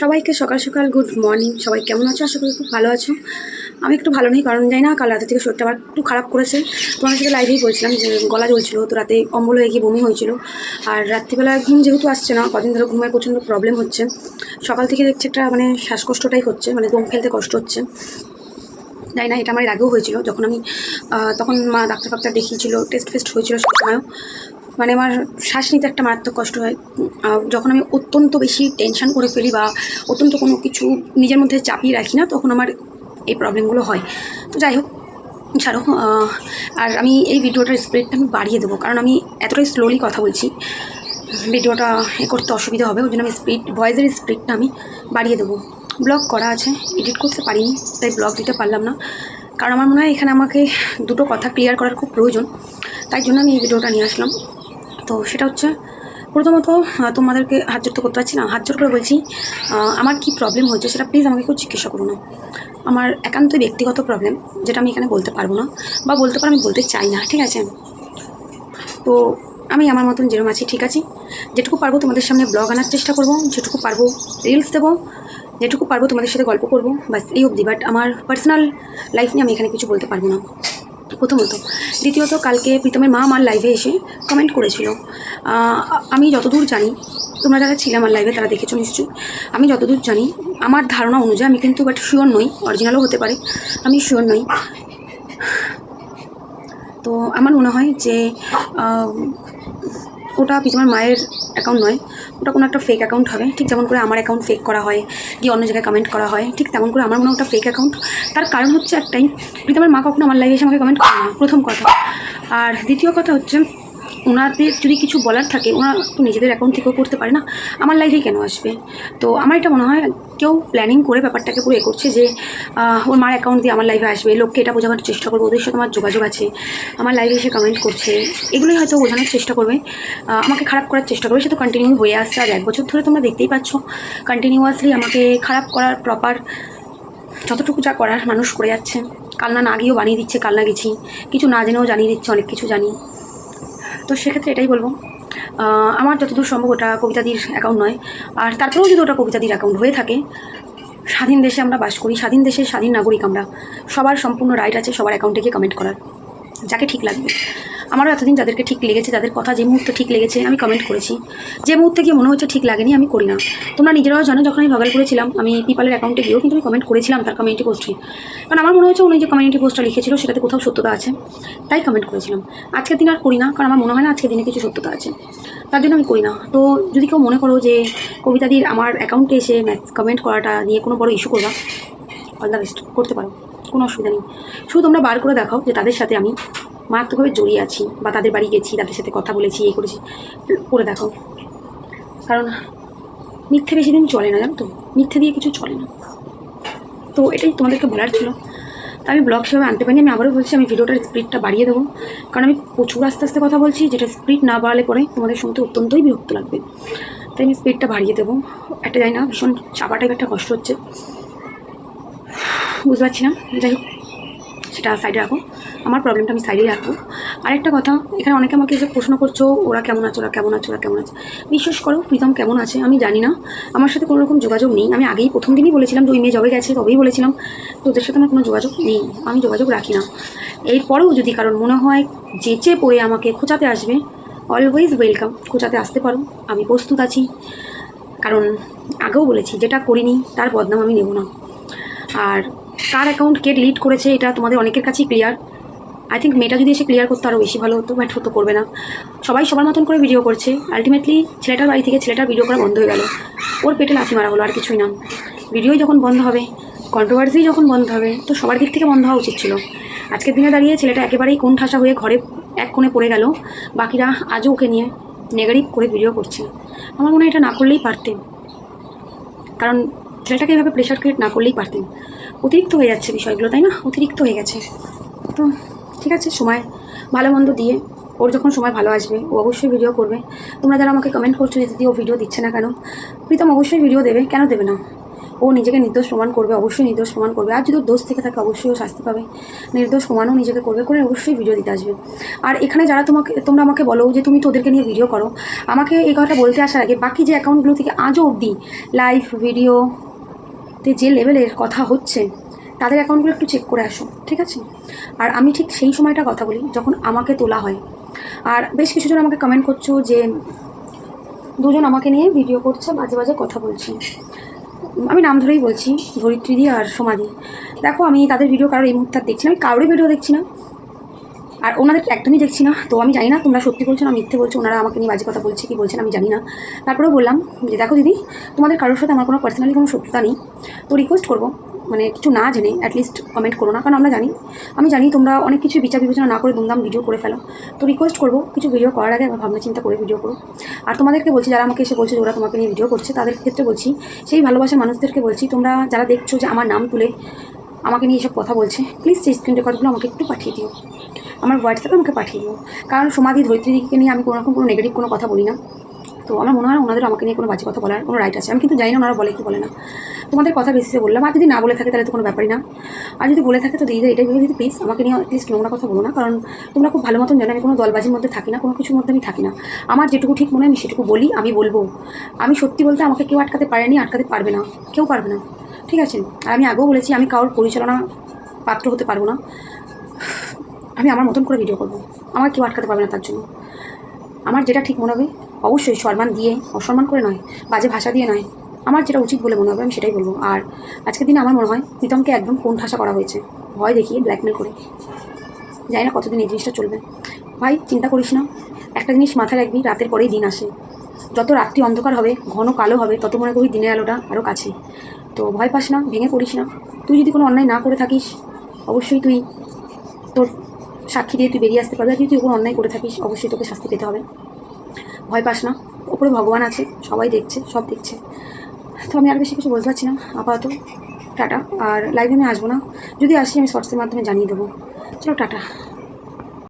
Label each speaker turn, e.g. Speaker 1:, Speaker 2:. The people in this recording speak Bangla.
Speaker 1: সবাইকে সকাল সকাল গুড মর্নিং সবাই কেমন আছো? আশা করি খুব ভালো আছো। আমি একটু ভালো নেই, কারণ যাই না, কাল রাতে থেকে শরীরটা আবার একটু খারাপ করেছে। তোমার সাথে লাইভেই বলছিলাম যে গলা জ্বলছিল, তো রাতে অম্বল হয়ে গিয়ে বমি হয়েছিল। আর রাত্রিবেলা ঘুম যেহেতু আসছে না, কদিন ধরে ঘুমের প্রচণ্ড প্রবলেম হচ্ছে। সকাল থেকে দেখছি একটা মানে শ্বাসকষ্টটাই হচ্ছে মানে দম ফেলতে কষ্ট হচ্ছে। জানি না, এটা আমার আগেও হয়েছিল। যখন আমি তখন মা ডাক্তার ফাক্তার দেখিয়েছিল টেস্ট ফেস্ট হয়েছিল সে সময়ও মানে আমার শ্বাস নিতে একটা মারাত্মক কষ্ট হয়। যখন আমি অত্যন্ত বেশি টেনশন করে ফেলি বা অত্যন্ত কোনো কিছু নিজের মধ্যে চাপিয়ে রাখি না, তখন আমার এই প্রবলেমগুলো হয়। তো যাই হোক, ছাড়ো আর আমি এই ভিডিওটার স্পিডটা আমি বাড়িয়ে দেবো। কারণ আমি এতটাই স্লোলি কথা বলছি। ভিডিওটা এ করতে অসুবিধা হবে ওই জন্য আমি স্পিড ভয়েসের স্পিডটা আমি বাড়িয়ে দেবো। ব্লগ করা আছে এডিট করতে পারিনি, তাই ব্লগ দিতে পারলাম না। কারণ আমার মনে হয় এখানে আমাকে দুটো কথা ক্লিয়ার করার খুব প্রয়োজন। তাই জন্য আমি এই ভিডিওটা নিয়ে আসলাম। তো সেটা হচ্ছে, প্রথমত তোমাদেরকে হাত জোর তো করতে পারছি না, হাত জোর করে বলছি আমার কি প্রবলেম হচ্ছে সেটা প্লিজ আমাকে একটু জিজ্ঞাসা করো না। আমার একান্তই ব্যক্তিগত প্রবলেম যেটা আমি এখানে বলতে পারব না, বা বলতে পারো আমি বলতে চাই না, ঠিক আছে? তো আমি আমার মতন যেরকম আছি, ঠিক আছি। যেটুকু পারব তোমাদের সামনে ব্লগ আনার চেষ্টা করব, যেটুকু পারব রিলস দেবো, যেটুকু পারব তোমাদের সাথে গল্প করব বাস এই অবধি। বাট আমার পার্সোনাল লাইফ নিয়ে আমি এখানে কিছু বলতে পারব না। প্রথমত। দ্বিতীয়ত, কালকে প্রীতমের মা আমার লাইভে এসে কমেন্ট করেছিল। আমি যতদূর জানি, তোমরা যারা ছিলে আমার লাইভে তারা দেখেছ নিশ্চয়ই, আমি যতদূর জানি, আমার ধারণা অনুযায়ী আমি কিন্তু বাট শিওর নই অরিজিনালও হতে পারে, আমি শিওর নই। তো আমার মনে হয় যে ওটা তোমার মায়ের অ্যাকাউন্ট নয় ওটা কোনো একটা ফেক অ্যাকাউন্ট হবে। ঠিক যেমন করে আমার অ্যাকাউন্ট ফেক করা হয় গিয়ে অন্য জায়গায় কমেন্ট করা হয়, ঠিক তেমন করে আমার মনে ওটা ফেক অ্যাকাউন্ট তার কারণ হচ্ছে একটাই প্রীতমের মা কখনো আমার লাইফে এসে আমাকে কমেন্ট করে না, প্রথম কথা। আর দ্বিতীয় কথা হচ্ছে ওনাদের যদি কিছু বলার থাকে ওনারা তো নিজেদের অ্যাকাউন্ট থেকেও করতে পারে না। আমার লাইফেই কেন আসবে? তো আমার এটা মনে হয় কেউ প্ল্যানিং করে ব্যাপারটাকে পুরো এ করছে যে ওর মার অ্যাকাউন্ট দিয়ে আমার লাইফে আসবে, লোককে এটা বোঝানোর চেষ্টা করব, ওদের সাথে আমার যোগাযোগ আছে, আমার লাইফে এসে কমেন্ট করছে, এগুলোই হয়তো বোঝানোর চেষ্টা করবে। আমাকে খারাপ করার চেষ্টা করবে, সে তো কন্টিনিউ হয়ে আসছে আর এক বছর ধরে তোমরা দেখতেই পাচ্ছ কন্টিনিউয়াসলি আমাকে খারাপ করার প্রপার যতটুকু যা করার মানুষ করে যাচ্ছে। কালনা না গিয়েও বানিয়ে দিচ্ছে কালনা গেছি। কিছু না জেনেও জানিয়ে দিচ্ছে, অনেক কিছু জানি। তো সেক্ষেত্রে এটাই বলব। আমার যতদূর সম্ভব ওটা কবিতাদির অ্যাকাউন্ট নয়। আর তারপরেও যদি ওটা কবিতাদির অ্যাকাউন্ট হয়ে থাকে, স্বাধীন দেশে আমরা বাস করি, স্বাধীন দেশের স্বাধীন নাগরিক আমরা, সবার সম্পূর্ণ রাইট আছে সবার অ্যাকাউন্টে গিয়ে কমেন্ট করার, যাকে ঠিক লাগবে। আমারও এতদিন যাদেরকে ঠিক লেগেছে যাদের কথা যে মুহূর্তে ঠিক লেগেছে, আমি কমেন্ট করেছি। যে মুহূর্তে গিয়ে মনে হচ্ছে ঠিক লাগেনি, আমি করি না। তোমরা নিজেরাও জানো, যখন আমি ভাগাল করেছিলাম, আমি পিপালের অ্যাকাউন্টে গিয়েও কিন্তু আমি কমেন্ট করেছিলাম তার কমিউনিটি পোস্টে কারণ আমার মনে হচ্ছে উনি যে কমিউনিটি পোস্টটা লিখেছিল, সেটাতে কোথাও সত্যতা আছে, তাই কমেন্ট করেছিলাম। আজকের দিন আর করি না, কারণ আমার মনে হয় না আজকের দিনে কিছু সত্যতা আছে। তার জন্য আমি করি না। তো যদি কেউ মনে করো যে কবিতাদির আমার অ্যাকাউন্টে এসে কমেন্ট করাটা নিয়ে কোনো বড় ইস্যু করবা অল দ্য বেস্ট করতে পারো, কোনো অসুবিধা নেই। শুধু তোমরা বার করে দেখাও যে তাদের সাথে আমি মারাত্মকভাবে জড়িয়ে আছি বা তাদের বাড়ি গেছি, তাদের সাথে কথা বলেছি এই করেছি। করে দেখো। কারণ মিথ্যে বেশি দিন চলে না, জানো তো? মিথ্যে দিয়ে কিছু চলে না। তো এটাই তোমাদেরকে বলার ছিল। তা আমি ব্লগ সেভাবে আনতে পারিনি, আমি আবারও বলছি, আমি ভিডিওটার স্পিডটা বাড়িয়ে দেবো। কারণ আমি প্রচুর আস্তে আস্তে কথা বলছি, যেটা স্পিড না বাড়ালে পরে তোমাদের শুনতে অত্যন্তই বিরক্ত লাগবে। তাই আমি স্পিডটা বাড়িয়ে দেবো। একটা যাই না, ভীষণ চাপা একটা কষ্ট হচ্ছে। বুঝতে পারছি না। যাই হোক, সেটা সাইডে রাখো। আমার প্রবলেমটা আমি সাইডেই রাখব। আরেকটা কথা, এখানে অনেকে আমাকে এসে প্রশ্ন করছ, ওরা কেমন আছে, ওরা কেমন আছে, ওরা কেমন আছে? বিশ্বাস করো, প্রীতম কেমন আছে, আমি জানি না। আমার সাথে কোনো রকম যোগাযোগ নেই। আমি আগেই প্রথম দিনই বলেছিলাম যে ওই মেয়ে জবে গেছে, তবেই বলেছিলাম। তো ওদের সাথে আমার কোনো যোগাযোগ নেই, আমি যোগাযোগ রাখি না। এরপরেও যদি কারণ মনে হয় যেচে পড়ে আমাকে খোঁচাতে আসবে অলওয়েজ ওয়েলকাম খোঁচাতে আসতে পারো। আমি প্রস্তুত আছি। কারণ আগেও বলেছি, যেটা করিনি, তার বদনাম আমি নেব না। আর কার অ্যাকাউন্ট কে ডিলিট করেছে, এটা তোমাদের অনেকের কাছেই ক্লিয়ার আই থিঙ্ক মেয়েটা যদি এসে ক্লিয়ার করতে আরও বেশি ভালো হতো বাট হতো, করবে না। সবাই সবার মতন করে ভিডিও করছে। আলটিমেটলি ছেলেটার বাড়ি থেকে ছেলেটার ভিডিও করা বন্ধ হয়ে গেল। ওর পেটে লাথি মারা হলো, আর কিছুই না। ভিডিওই যখন বন্ধ হবে কন্ট্রোভার্সি যখন বন্ধ হবে, তো সবার দিক থেকে বন্ধ হওয়া উচিত ছিল। আজকের দিনে দাঁড়িয়ে ছেলেটা একেবারেই কোন ঠাসা হয়ে ঘরে এক কোণে পড়ে গেল। বাকিরা আজও ওকে নিয়ে নেগেটিভ করে ভিডিও করছে। আমার মনে হয় এটা না করলেই পারতেন। কারণ ছেলেটাকে এভাবে প্রেশার ক্রিয়েট না করলেই পারতেন। অতিরিক্ত হয়ে যাচ্ছে বিষয়গুলো, তাই না? অতিরিক্ত হয়ে গেছে। তো ঠিক আছে, সময় ভালো মন্দ দিয়ে। ওর যখন সময় ভালো আসবে, ও অবশ্যই ভিডিও করবে। তোমরা যারা আমাকে কমেন্ট করছ যে দিদি ও ভিডিও দিচ্ছে না কেন, প্রীতম অবশ্যই ভিডিও দেবে। কেন দেবে না? ও নিজেকে নির্দোষ প্রমাণ করবে, অবশ্যই নির্দোষ প্রমাণ করবে। আর যদি দোষ থেকে থাকে, অবশ্যই ও শাস্তি পাবে। নির্দোষ প্রমাণও নিজেকে করবে করে অবশ্যই ভিডিও দিতে আসবে। আর এখানে যারা তোমাকে, তোমরা আমাকে বলো যে তুমি তোদেরকে নিয়ে ভিডিও করো, আমাকে এই কথাটা বলতে আসার আগে বাকি যে অ্যাকাউন্টগুলো থেকে আজও অবধি লাইভ ভিডিওতে যে লেভেলের কথা হচ্ছে তাদের অ্যাকাউন্টগুলো একটু চেক করে আসো, ঠিক আছে? আর আমি ঠিক সেই সময়টা কথা বলি, যখন আমাকে তোলা হয়। আর বেশ কিছুজন আমাকে কমেন্ট করছ যে, দুজন আমাকে নিয়ে ভিডিও করছে, বাজে বাজে কথা বলছি। আমি নাম ধরেই বলছি ধরিত্রীদি আর সমাধি দেখো, আমি তাদের ভিডিও কারোর এই মুহূর্তে দেখছি না, আমি কারোরই ভিডিও দেখছি না। আর ওনাদের একদমই দেখছি না, তো আমি জানি না তোমরা সত্যি বলছো না মিথ্যে বলছো, ওনারা আমাকে নিয়ে বাজে কথা বলছে, কি বলছেন আমি জানি না। তারপরেও বললাম যে, দেখো দিদি, তোমাদের কারোর সাথে আমার কোনো পার্সোনালি কোনো শত্রুতা নেই, তো রিকোয়েস্ট করব। মানে কিছু না জেনে অ্যাটলিস্ট কমেন্ট করো না, কারণ আমরা জানি, আমি জানি তোমরা অনেক কিছু বিচার বিবেচনা না করে দুমদাম ভিডিও করে ফেলো। তো রিকোয়েস্ট করব, কিছু ভিডিও করার আগে আবার ভাবনা চিন্তা করে ভিডিও করো। আর তোমাদেরকে বলছি, যারা আমাকে এসে বলছে ওরা তোমাকে নিয়ে ভিডিও করছে, তাদের ক্ষেত্রে বলছি, সেই ভালোবাসার মানুষদেরকে বলছি, তোমরা যারা দেখছ যে আমার নাম তুলে আমাকে নিয়ে এসব কথা বলছে প্লিজ সেই স্ক্রিন রেকর্ডগুলো আমাকে একটু পাঠিয়ে দিও। আমার হোয়াটসঅ্যাপে আমাকে পাঠিয়ে দিও। কারণ সমাধি ধরিত্রীদিকে নিয়ে আমি কোনো রকম কোনো নেগেটিভ কোনো কথা বলি না। তো আমার মনে হয় ওনাদের আমাকে নিয়ে কোনো বাজে কথা বলার কোনো রাইট আছে। আমি কিন্তু জানি না ওনারা বলে কি বলে না। তোমাদের কথা বেসিসে বললাম, আর যদি না বলে থাকে তাহলে তো কোনো ব্যাপারই না। আর যদি বলে থাকে তো দিদিদের এটাই বলে দিদি প্লিজ আমাকে নিয়ে প্লিজ নোংরা কথা বলো না, কারণ তোমরা খুব ভালো মতন জানো, আমি কোনো দলবাজির মধ্যে থাকি না, কোনো কিছুর মধ্যে আমি থাকি না। আমার যেটুকু ঠিক মনে হয় আমি সেটুকু বলি, আমি বলব। আমি সত্যি বলতে আমাকে কেউ আটকাতে পারেনি, আটকাতে পারবে না, কেউ পারবে না। ঠিক আছে? আর আমি আগেও বলেছি, আমি কারোর পরিচালনা পাত্র হতে পারব না। আমি আমার মতন করে ভিডিও করব। আমার কেউ আটকাতে পারবে না তার জন্য। আমার যেটা ঠিক মনে হবে অবশ্যই সম্মান দিয়ে, অসম্মান করে নয়, বাজে ভাষা দিয়ে নয়। আমার যেটা উচিত বলে মনে হবে, আমি সেটাই বলব। আর আজকের দিনে আমার মনে হয় প্রীতমকে একদম কোন ঠাসা করা হয়েছে? ভয় দেখিয়ে ব্ল্যাকমেল করে। জানি না কতদিন এই জিনিসটা চলবে। ভাই, চিন্তা করিস না। একটা জিনিস মাথায় রাখবি, রাতের পরেই দিন আসে। যত রাত্রি অন্ধকার হবে, ঘন কালো হবে, তত মনে করি দিনের আলোটা আরও কাছে। তো ভয় পাস না, ভেঙে পড়িস না। তুই যদি কোনো অন্যায় না করে থাকিস, অবশ্যই তুই তোর সাক্ষী দিয়ে তুই বেরিয়ে আসতে পারবি। আর যদি তুই কোনো অন্যায় করে থাকিস, অবশ্যই তোকে শাস্তি পেতে হবে। ভয় পাস না। ওপরে ভগবান আছে, সবাই দেখছে, সব দেখছে। তো আমি আর বেশি কিছু বলতে পারছি না, আপাতত। টাটা। আর লাইভে আমি আসব না। যদি আসি, আমি শর্টসের মাধ্যমে জানিয়ে দেবো। চলো, টাটা।